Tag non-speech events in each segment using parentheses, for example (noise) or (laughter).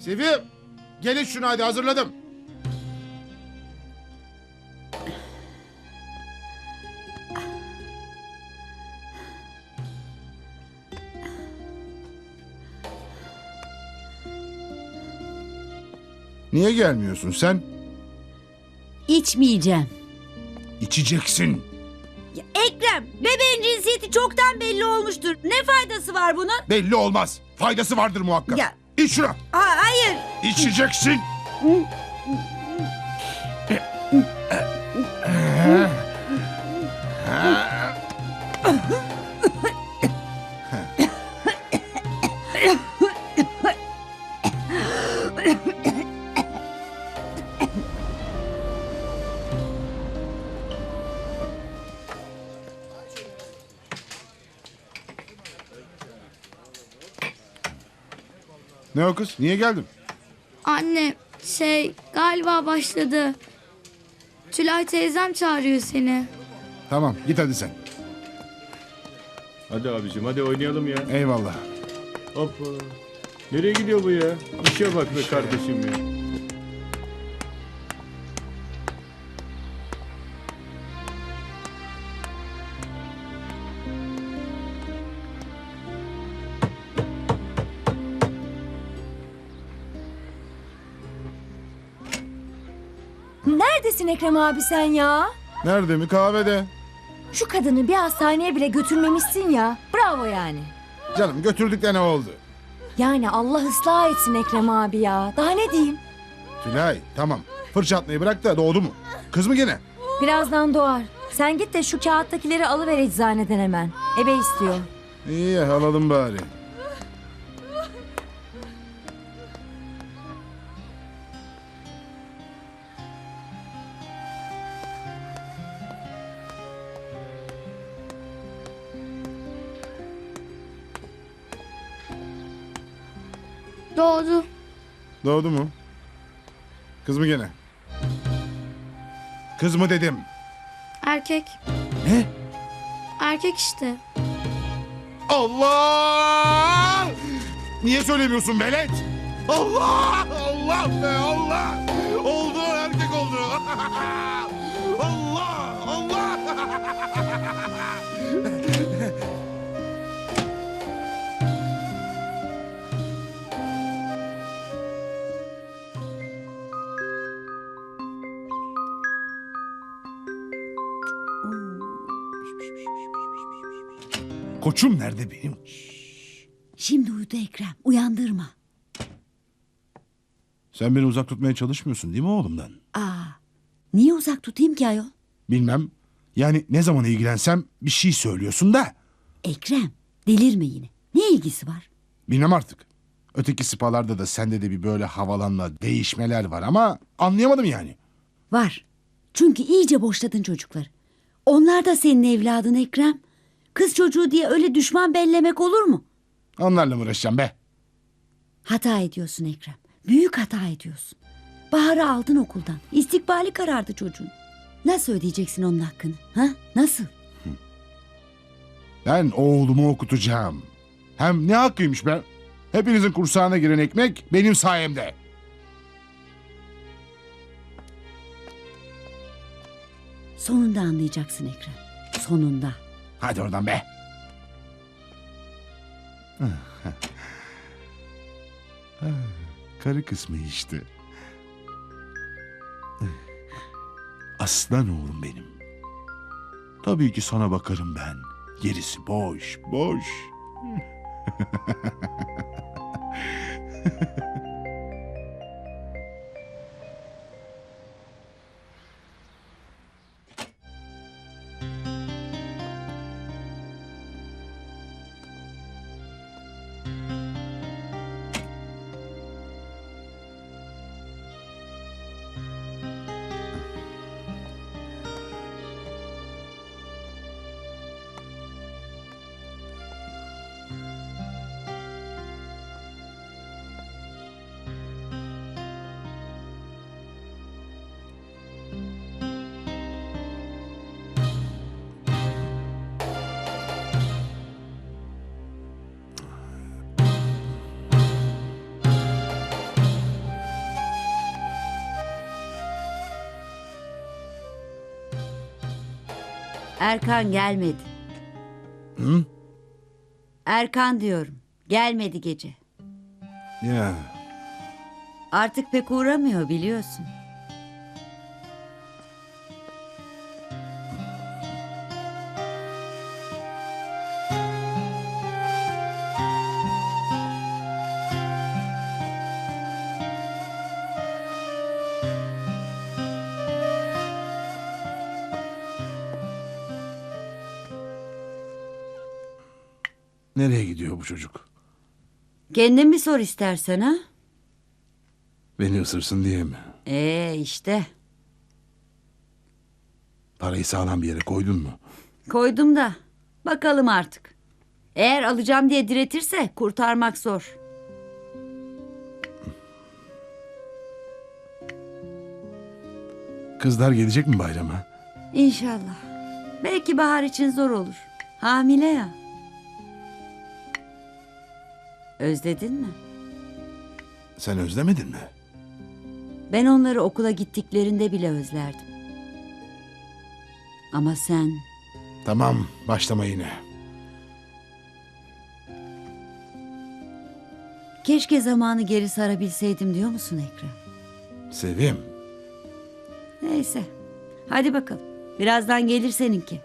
Sevim. Gelin şunu hadi hazırladım. Niye gelmiyorsun sen? İçmeyeceğim. İçeceksin. Ya Ekrem, bebeğin cinsiyeti çoktan belli olmuştur. Ne faydası var bunun? Belli olmaz. Faydası vardır muhakkak. Ya- İç şunu. Ha, hayır. İçeceksin. (laughs) Ne o kız? Niye geldin? Anne şey galiba başladı. Tülay teyzem çağırıyor seni. Tamam git hadi sen. Hadi abicim hadi oynayalım ya. Eyvallah. Hoppa. Nereye gidiyor bu ya? İşe bak be kardeşim ya. Ekrem abi sen ya? Nerede mi? Kahvede. Şu kadını bir hastaneye bile götürmemişsin ya. Bravo yani. Canım götürdük de ne oldu? Yani Allah ıslah etsin Ekrem abi ya. Daha ne diyeyim? Tülay tamam. Fırça atmayı bırak da doğdu mu? Kız mı gene? Birazdan doğar. Sen git de şu kağıttakileri alıver eczaneden hemen. Ebe istiyor. İyi alalım bari. Doğdu. Doğdu mu? Kız mı gene? Kız mı dedim? Erkek. Ne? Erkek işte. Allah! Niye söylemiyorsun Belet? Allah! Allah be Allah! Oldu erkek oldu. (laughs) Allah! Allah! (laughs) Koçum nerede benim? Şimdi uyudu Ekrem. Uyandırma. Sen beni uzak tutmaya çalışmıyorsun değil mi oğlumdan? Aa, niye uzak tutayım ki ayol? Bilmem. Yani ne zaman ilgilensem bir şey söylüyorsun da. Ekrem, delirme yine. Ne ilgisi var? Bilmem artık. Öteki spalarda da sende de bir böyle havalanma, değişmeler var ama anlayamadım yani. Var. Çünkü iyice boşladın çocukları. Onlar da senin evladın Ekrem. Kız çocuğu diye öyle düşman bellemek olur mu? Onlarla mı uğraşacağım be? Hata ediyorsun Ekrem. Büyük hata ediyorsun. Bahar'ı aldın okuldan. İstikbali karardı çocuğun. Nasıl ödeyeceksin onun hakkını? Ha? Nasıl? Ben oğlumu okutacağım. Hem ne hakkıymış be? Hepinizin kursağına giren ekmek benim sayemde. Sonunda anlayacaksın Ekrem. Sonunda. Hadi oradan be. Karı kısmı işte. Aslan oğlum benim. Tabii ki sana bakarım ben. Gerisi boş, boş. (laughs) Erkan gelmedi. Hı? Erkan diyorum. Gelmedi gece. Ya Artık pek uğramıyor biliyorsun. Nereye gidiyor bu çocuk? Kendin bir sor istersen ha. Beni ısırsın diye mi? Ee işte. Parayı sağlam bir yere koydun mu? Koydum da. Bakalım artık. Eğer alacağım diye diretirse kurtarmak zor. Kızlar gelecek mi bayrama? İnşallah. Belki bahar için zor olur. Hamile ya. Özledin mi? Sen özlemedin mi? Ben onları okula gittiklerinde bile özlerdim. Ama sen Tamam başlama yine. keşke zamanı geri sarabilseydim diyor musun Ekrem? Sevim. Neyse. Hadi bakalım. Birazdan gelir seninki.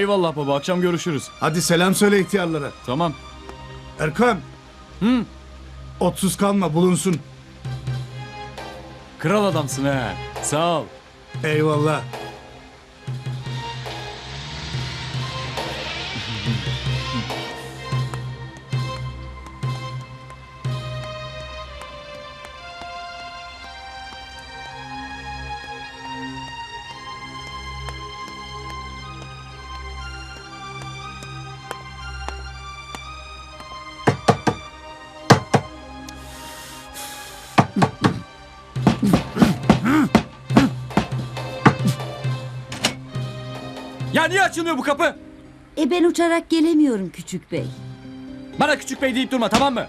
Eyvallah baba akşam görüşürüz. Hadi selam söyle ihtiyarlara. Tamam. Erkan. Hı. Otsuz kalma bulunsun. Kral adamsın he. Sağ ol. Eyvallah. Ya niye açılmıyor bu kapı? E ben uçarak gelemiyorum küçük bey. Bana küçük bey deyip durma tamam mı?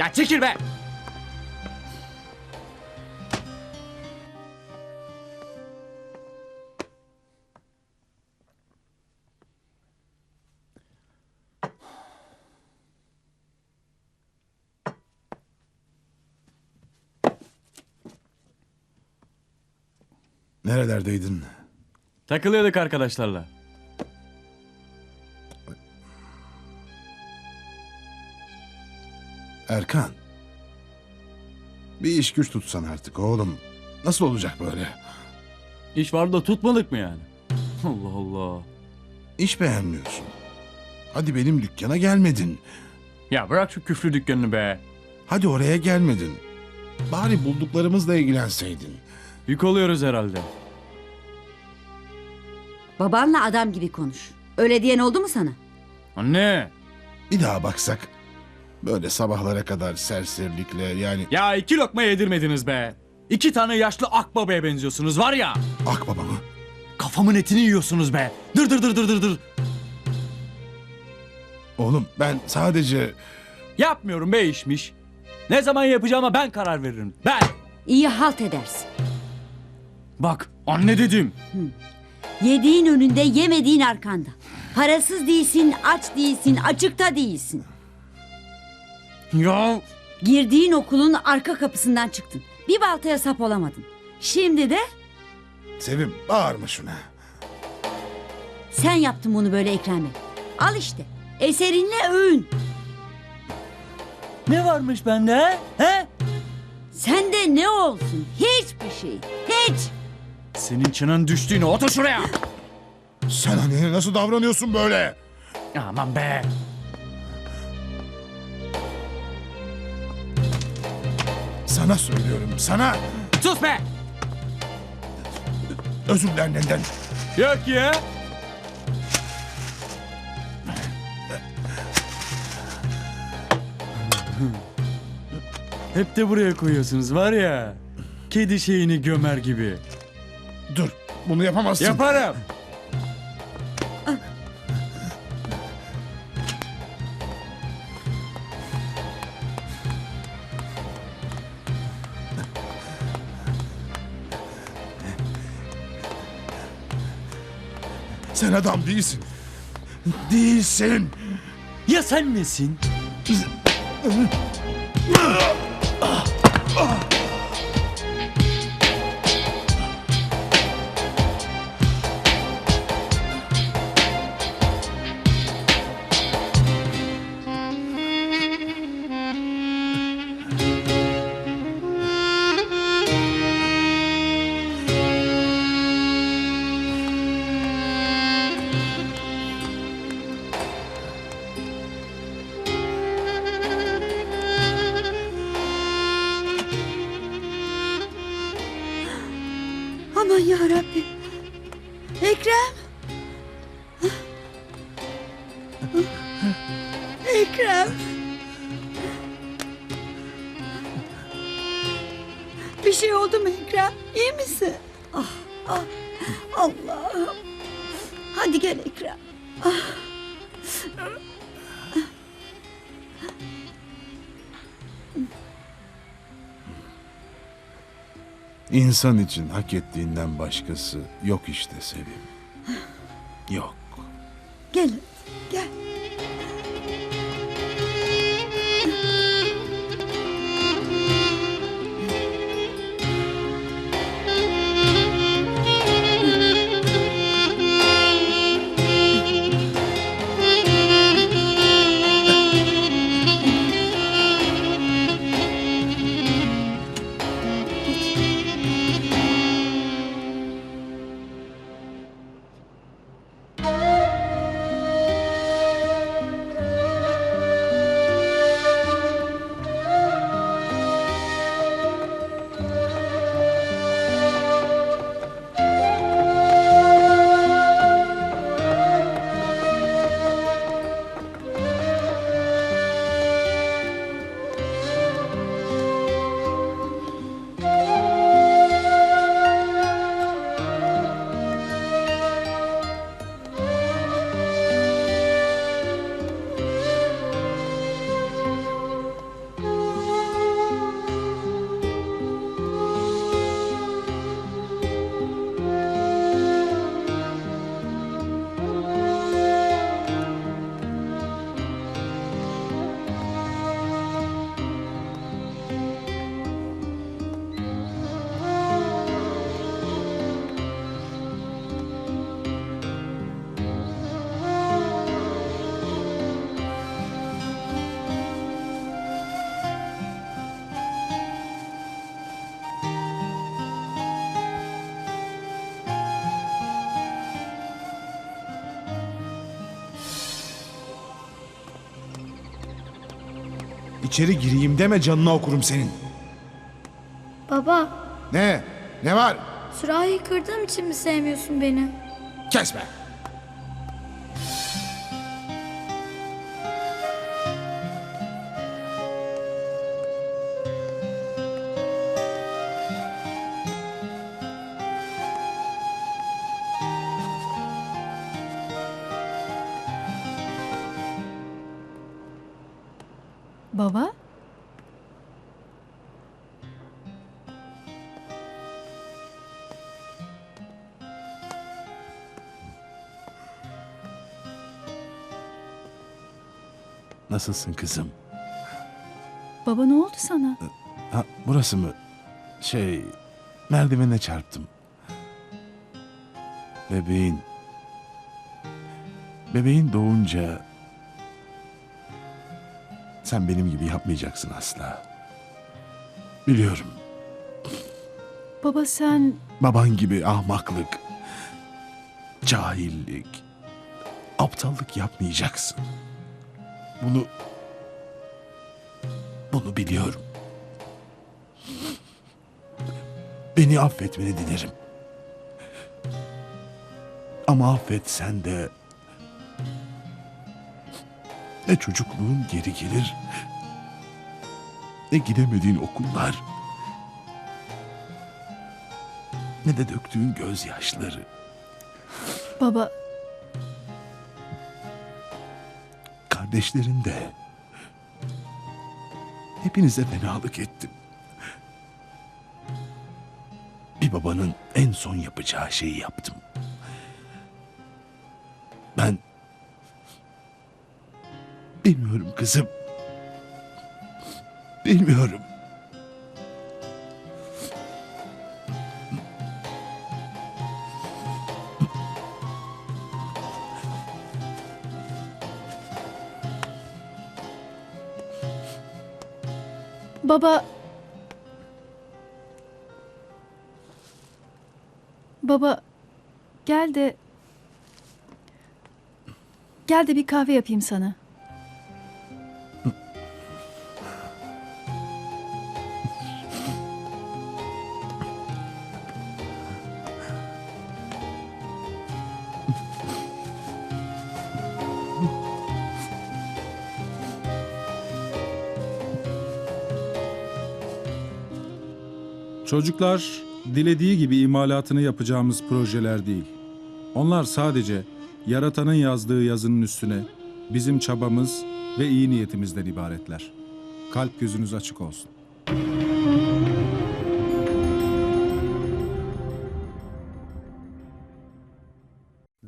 Ya çekil be. Nerelerdeydin? Takılıyorduk arkadaşlarla. Erkan. Bir iş güç tutsan artık oğlum. Nasıl olacak böyle? İş var da tutmadık mı yani? Allah Allah. İş beğenmiyorsun. Hadi benim dükkana gelmedin. Ya bırak şu küflü dükkanını be. Hadi oraya gelmedin. Bari bulduklarımızla ilgilenseydin. Yük oluyoruz herhalde. Babanla adam gibi konuş. Öyle diyen oldu mu sana? Anne. Bir daha baksak. Böyle sabahlara kadar serserilikle yani Ya iki lokma yedirmediniz be. İki tane yaşlı akbabaya benziyorsunuz var ya. akbaba mı? Kafamın etini yiyorsunuz be. Dır dır dır dır dır dır. Oğlum ben sadece Yapmıyorum be işmiş. Ne zaman yapacağıma ben karar veririm. Ben. İyi halt edersin. Bak anne dedim. Yediğin önünde yemediğin arkanda. Parasız değilsin, aç değilsin, açıkta değilsin. Ya Girdiğin okulun arka kapısından çıktın. Bir baltaya sap olamadın. Şimdi de Sevim bağırma şuna. sen yaptın bunu böyle Ekrem Bey. Al işte. Eserinle övün. ne varmış bende he? he? Sende ne olsun? Hiçbir şey. Hiç. Senin çenen düştüğünü otur şuraya. Sen annene nasıl davranıyorsun böyle? Aman be. Sana söylüyorum sana. Sus be. Özür diler annenden. Yok ya. Hep de buraya koyuyorsunuz var ya. Kedi şeyini gömer gibi. Dur bunu yapamazsın. Yaparım. Sen adam değilsin. Değilsin. Ya sen nesin? Hadi gel Ekrem. İnsan için hak ettiğinden başkası yok işte Sevim. Yok. Gel, İçeri gireyim deme canına okurum senin. Baba, Ne? Ne var? sürahi kırdığım için mi sevmiyorsun beni? Kesme. Nasılsın kızım? Baba ne oldu sana? Ha, burası mı? Şey, merdivene çarptım. Bebeğin... Bebeğin doğunca... Sen benim gibi yapmayacaksın asla. Biliyorum. Baba sen... Baban gibi ahmaklık, cahillik, aptallık yapmayacaksın. Bunu bunu biliyorum. Beni affetmeni dilerim. Ama affetsen de ne çocukluğun geri gelir ne gidemediğin okullar ne de döktüğün gözyaşları. Baba Kardeşlerin de hepinize fenalık ettim. Bir babanın en son yapacağı şeyi yaptım. Ben... Bilmiyorum kızım. Bilmiyorum. Baba... Baba gel de... Gel de bir kahve yapayım sana. Çocuklar dilediği gibi imalatını yapacağımız projeler değil. Onlar sadece yaratanın yazdığı yazının üstüne bizim çabamız ve iyi niyetimizden ibaretler. Kalp gözünüz açık olsun.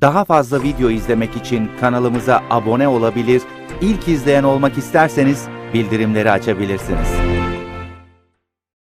Daha fazla video izlemek için kanalımıza abone olabilir, ilk izleyen olmak isterseniz bildirimleri açabilirsiniz.